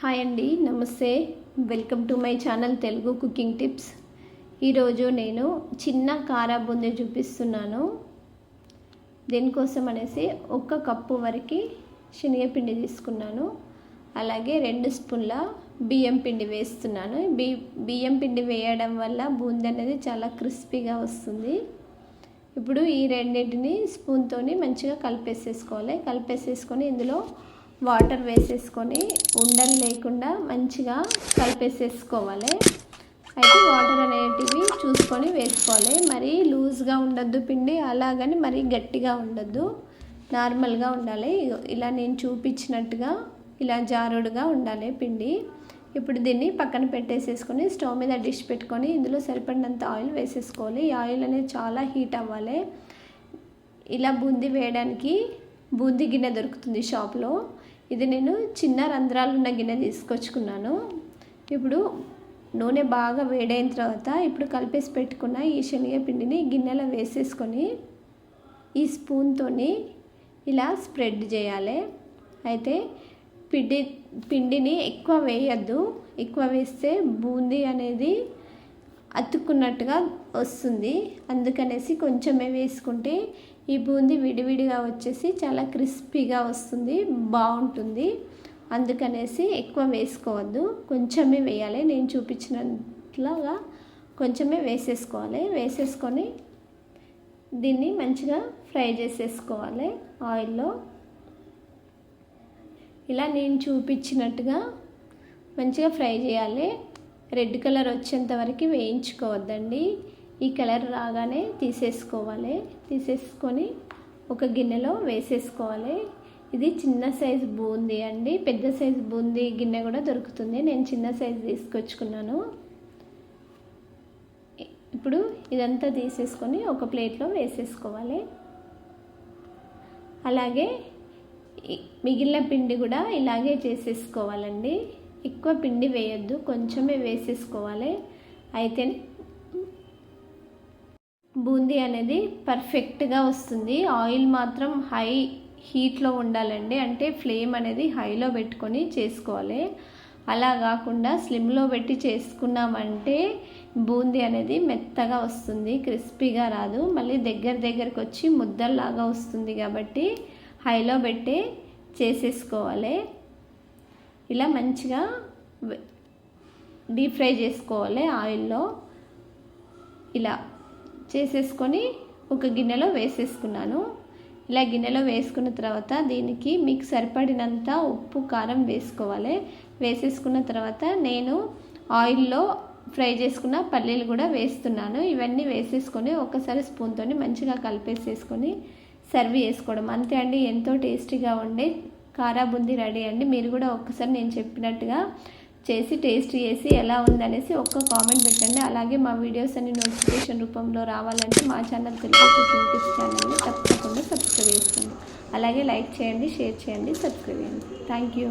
Hi అండి నమస్తే. Welcome to my channel Telugu cooking tips ఈరోజు నేను చిన్న కారా బూందీ చూపిస్తున్నాను. దీనికోసం అనేసి ఒక కప్పు వరకు శనగపిండి తీసుకున్నాను. అలాగే రెండు స్పూన్ల బియ్యం పిండి వేస్తున్నాను. బి బియ్యం పిండి వేయడం వల్ల బూందీ అనేది చాలా క్రిస్పీగా వస్తుంది. ఇప్పుడు ఈ రెండింటిని స్పూన్తోని మంచిగా కలిపేసేసుకోవాలి. కలిపేసేసుకొని ఇందులో వాటర్ వేసేసుకొని ఉండలు లేకుండా మంచిగా కలిపేసేసుకోవాలి. అయితే వాటర్ అనేటివి చూసుకొని వేసుకోవాలి. మరీ లూజ్గా ఉండొద్దు పిండి అలాగని మరీ గట్టిగా ఉండొద్దు. నార్మల్గా ఉండాలి. ఇలా నేను చూపించినట్టుగా ఇలా జారుడుగా ఉండాలి పిండి. ఇప్పుడు దీన్ని పక్కన పెట్టేసేసుకొని స్టవ్ మీద డిష్ పెట్టుకొని ఇందులో సరిపడినంత ఆయిల్ వేసేసుకోవాలి. ఈ ఆయిల్ అనేది చాలా హీట్ అవ్వాలి. ఇలా బూందీ వేయడానికి బూందీ గిన్నె దొరుకుతుంది షాప్లో. ఇది నేను చిన్న రంధ్రాలు ఉన్న గిన్నె తీసుకొచ్చుకున్నాను. ఇప్పుడు నూనె బాగా వేడైన తర్వాత ఇప్పుడు కలిపేసి పెట్టుకున్న ఈ శనగపిండిని గిన్నెలో వేసేసుకొని ఈ స్పూన్తోని ఇలా స్ప్రెడ్ చేయాలి. అయితే పిండి పిండిని ఎక్కువ వేయద్దు. ఎక్కువ వేస్తే బూందీ అనేది అతుక్కున్నట్టుగా వస్తుంది. అందుకనేసి కొంచెమే వేసుకుంటే ఈ బూందీ విడివిడిగా వచ్చేసి చాలా క్రిస్పీగా వస్తుంది బాగుంటుంది. అందుకనేసి ఎక్కువ వేసుకోవద్దు. కొంచెమే వేయాలి. నేను చూపించినట్లాగా కొంచెమే వేసేసుకోవాలి. వేసేసుకొని దీన్ని మంచిగా ఫ్రై చేసేసుకోవాలి ఆయిల్లో. ఇలా నేను చూపించినట్టుగా మంచిగా ఫ్రై చేయాలి. రెడ్ కలర్ వచ్చేంత వరకు వేయించుకోవద్దండి. ఈ కలర్ రాగానే తీసేసుకోవాలి. తీసేసుకొని ఒక గిన్నెలో వేసేసుకోవాలి. ఇది చిన్న సైజు బూందీ అండి. పెద్ద సైజు బూందీ గిన్నె కూడా దొరుకుతుంది. నేను చిన్న సైజు తీసుకొచ్చుకున్నాను. ఇప్పుడు ఇదంతా తీసేసుకొని ఒక ప్లేట్లో వేసేసుకోవాలి. అలాగే మిగిలిన పిండి కూడా ఇలాగే చేసేసుకోవాలండి. ఎక్కువ పిండి వేయొద్దు. కొంచెమే వేసేసుకోవాలి. అయితే బూందీ అనేది పర్ఫెక్ట్గా వస్తుంది. ఆయిల్ మాత్రం హై హీట్లో ఉండాలండి. అంటే ఫ్లేమ్ అనేది హైలో పెట్టుకొని చేసుకోవాలి. అలా కాకుండా స్లిమ్లో పెట్టి చేసుకున్నామంటే బూందీ అనేది మెత్తగా వస్తుంది క్రిస్పీగా రాదు. మళ్ళీ దగ్గర దగ్గరకు వచ్చి ముద్దల్లాగా వస్తుంది కాబట్టి హైలో పెట్టి చేసేసుకోవాలి. ఇలా మంచిగా డీప్ ఫ్రై చేసుకోవాలి ఆయిల్లో ఇలా చేసేసుకొని ఒక గిన్నెలో వేసేసుకున్నాను. ఇలా గిన్నెలో వేసుకున్న తర్వాత దీనికి మీకు సరిపడినంత ఉప్పు కారం వేసుకోవాలి. వేసేసుకున్న తర్వాత నేను ఆయిల్లో ఫ్రై చేసుకున్న పల్లీలు కూడా వేస్తున్నాను. ఇవన్నీ వేసేసుకొని ఒకసారి స్పూన్తో మంచిగా కలిపేసేసుకొని సర్వ్ చేసుకోవడం. అంతే అండి ఎంతో టేస్టీగా ఉండే కారా బుందీ రెడీ అండి. మీరు కూడా ఒక్కసారి నేను చెప్పినట్టుగా చేసి టేస్ట్ చేసి ఎలా ఉందనేసి ఒక్క కామెంట్ పెట్టండి. అలాగే మా వీడియోస్ అన్ని నోటిఫికేషన్ రూపంలో రావాలంటే మా ఛానల్ తెలుగు కుకింగ్ టిప్స్ ఛానల్ని తప్పకుండా సబ్స్క్రైబ్ చేసుకోండి. అలాగే లైక్ చేయండి షేర్ చేయండి సబ్స్క్రైబ్ చేయండి. Thank you